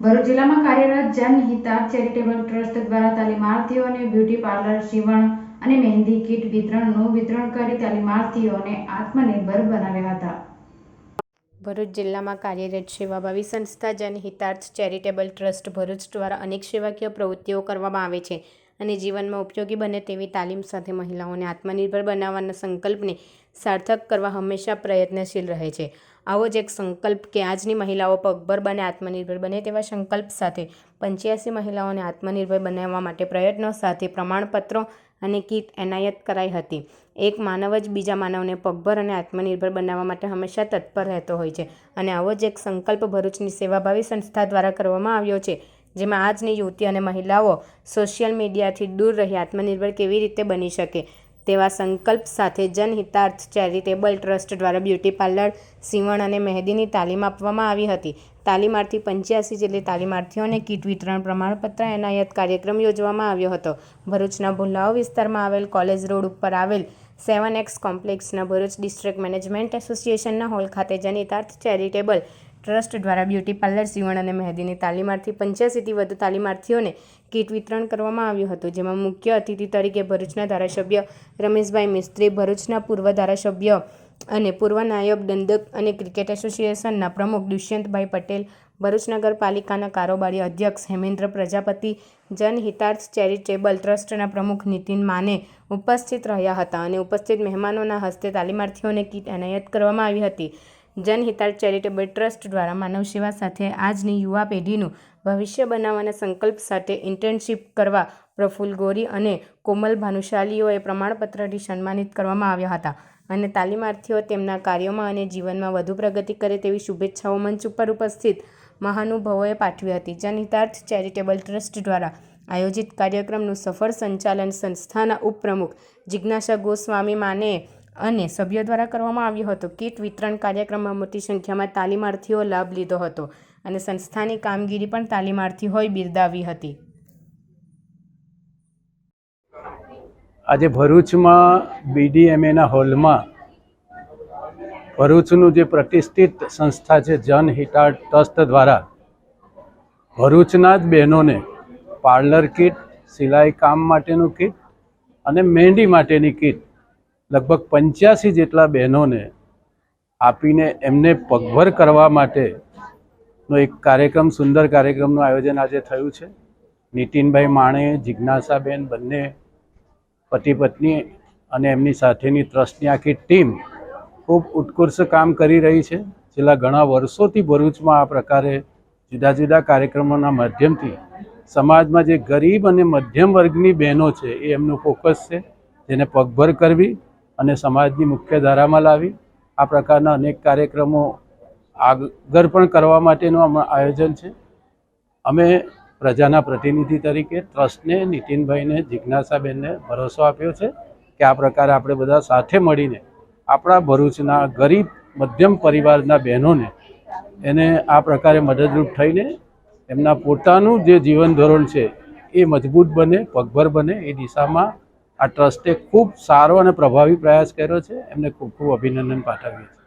ભરૂચ જિલ્લામાં કાર્યરત જનહિતાર charitable trust દ્વારા તાલીમાર્થીઓને બ્યુટી પાર્લર સીવણ અને મહેંદી કીટ વિતરણનું વિતરણ કરી તાલીમાર્થીઓને આત્મનિર્ભર બનાવ્યા હતા. ભરૂચ જિલ્લામાં કાર્યરત સેવાભાવી સંસ્થા જનહિતાર્થ ચેરિટેબલ ટ્રસ્ટ ભરૂચ દ્વારા અનેક સેવાકીય પ્રવૃત્તિઓ કરવામાં આવે છે અને જીવનમાં ઉપયોગી બને તેવી તાલીમ સાથે મહિલાઓને આત્મનિર્ભર બનાવવાના સંકલ્પને સાર્થક કરવા હંમેશા પ્રયત્નશીલ રહે છે. આવો જ એક સંકલ્પ કે આજની મહિલાઓ પગભર બને, આત્મનિર્ભર બને તેવા સંકલ્પ સાથે પંચ્યાસી મહિલાઓને આત્મનિર્ભર બનાવવા માટે પ્રયત્નો સાથે પ્રમાણપત્રો અને કીટ એનાયત કરાઈ હતી. એક માનવ જ બીજા માનવને પગભર અને આત્મનિર્ભર બનાવવા માટે હંમેશા તત્પર રહેતો હોય છે અને આવો જ એક સંકલ્પ ભરૂચની સેવાભાવી સંસ્થા દ્વારા કરવામાં આવ્યો છે, જેમાં આજની યુવતી અને મહિલાઓ સોશિયલ મીડિયાથી દૂર રહી આત્મનિર્ભર કેવી રીતે બની શકે? તેવા સંકલ્પ સાથે જનહિતાર્થ ચેરિટેબલ ટ્રસ્ટ દ્વારા બ્યુટી પાર્લર, સીવણ અને મહેંદીની તાલીમ આપવામાં આવી હતી. તાલીમાર્થી પંચ્યાસી જેટલી તાલીમાર્થીઓને કીટ વિતરણ પ્રમાણપત્ર, એનાયત કાર્યક્રમ યોજવામાં આવ્યો હતો. ભરૂચના ભુલાઓ વિસ્તારમાં આવેલ કોલેજ રોડ ઉપર આવેલ સેવન એક્સ કોમ્પ્લેક્સના ભરૂચ ડિસ્ટ્રિક્ટ મેનેજમેન્ટ એસોસિએશનના હોલ ખાતે જનહિતાર્થ ચેરિટેબલ ટ્રસ્ટ દ્વારા બ્યુટી પાર્લર સીવણ અને મહેંદીની તાલીમાર્થી પંચ્યાસીથી વધુ તાલીમાર્થીઓને કીટ વિતરણ કરવામાં આવ્યું હતું. જેમાં મુખ્ય અતિથિ તરીકે ભરૂચના ધારાસભ્ય રમેશભાઈ મિસ્ત્રી, ભરૂચના પૂર્વ ધારાસભ્ય અને પૂર્વ નાયબ દંડક અને ક્રિકેટ એસોસિએશનના પ્રમુખ દુષ્યંતભાઈ પટેલ, ભરૂચ નગરપાલિકાના કારોબારી અધ્યક્ષ હેમેન્દ્ર પ્રજાપતિ, જનહિતાર્થ ચેરિટેબલ ટ્રસ્ટના પ્રમુખ નીતિન માને ઉપસ્થિત રહ્યા હતા અને ઉપસ્થિત મહેમાનોના હસ્તે તાલીમાર્થીઓને કીટ એનાયત કરવામાં આવી હતી. જનહિતાર્થ ચેરિટેબલ ટ્રસ્ટ દ્વારા માનવ સેવા સાથે આજની યુવા પેઢીનું ભવિષ્ય બનાવવાના સંકલ્પ સાથે ઇન્ટર્નશીપ કરવા પ્રફુલ્લ ગોરી અને કોમલ ભાનુશાલીઓએ પ્રમાણપત્રથી સન્માનિત કરવામાં આવ્યા હતા અને તાલીમાર્થીઓ તેમના કાર્યોમાં અને જીવનમાં વધુ પ્રગતિ કરે તેવી શુભેચ્છાઓ મંચ ઉપર ઉપસ્થિત મહાનુભાવોએ પાઠવી હતી. જનહિતાર્થ ચેરિટેબલ ટ્રસ્ટ દ્વારા આયોજિત કાર્યક્રમનું સફળ સંચાલન સંસ્થાના ઉપપ્રમુખ જિજ્ઞાસા ગોસ્વામી માને અને સભ્યો દ્વારા કરવામાં આવ્યો હતો. કીટ વિતરણ કાર્યક્રમમાં મોટી સંખ્યામાં તાલીમાર્થીઓ લાભ લીધો હતો અને સંસ્થાની કામગીરી પણ તાલીમાર્થીઓએ બિરદાવી હતી. આજે ભરૂચમાં બીડીએમએના હોલમાં ભરૂચનું જે પ્રતિષ્ઠિત સંસ્થા છે જનહિતાર્થ ટ્રસ્ટ દ્વારા ભરૂચના જ બહેનોને પાર્લર કીટ, સિલાઈ કામ માટેનું કીટ અને મહેંદી માટેની કીટ લગભગ પંચ્યાસી જેટલા બહેનોને આપીને એમને પગભર કરવા માટેનો એક કાર્યક્રમ, સુંદર કાર્યક્રમનું આયોજન આજે થયું છે. નીતિનભાઈ માણે, જિજ્ઞાસાબેન બંને પતિ પત્ની અને એમની સાથેની ટ્રસ્ટની આખી ટીમ ખૂબ ઉત્કૃષ્ટ કામ કરી રહી છે. છેલ્લા ઘણા વર્ષોથી ભરૂચમાં આ પ્રકારે જુદા જુદા કાર્યક્રમોના માધ્યમથી સમાજમાં જે ગરીબ અને મધ્યમ વર્ગની બહેનો છે એ એમનું ફોકસ છે, જેને પગભર કરવી અને સમાજની મુખ્ય ધારામાં લાવી આ પ્રકારના અનેક કાર્યક્રમો આગળ પણ કરવા માટેનું આયોજન છે. અમે પ્રજાના પ્રતિનિધિ તરીકે ટ્રસ્ટને, નીતિનભાઈને, જિજ્ઞાસાબેનને ભરોસો આપ્યો છે કે આ પ્રકારે આપણે બધા સાથે મળીને આપણા ભરૂચના ગરીબ મધ્યમ પરિવારના બહેનોને એને આ પ્રકારે મદદરૂપ થઈને એમના પોતાનું જે જીવન ધોરણ છે એ મજબૂત બને, પગભર બને એ દિશામાં આ ટ્રસ્ટે ખૂબ સારો અને પ્રભાવી પ્રયાસ કર્યો છે. એમને ખૂબ ખૂબ અભિનંદન પાઠવીએ છીએ.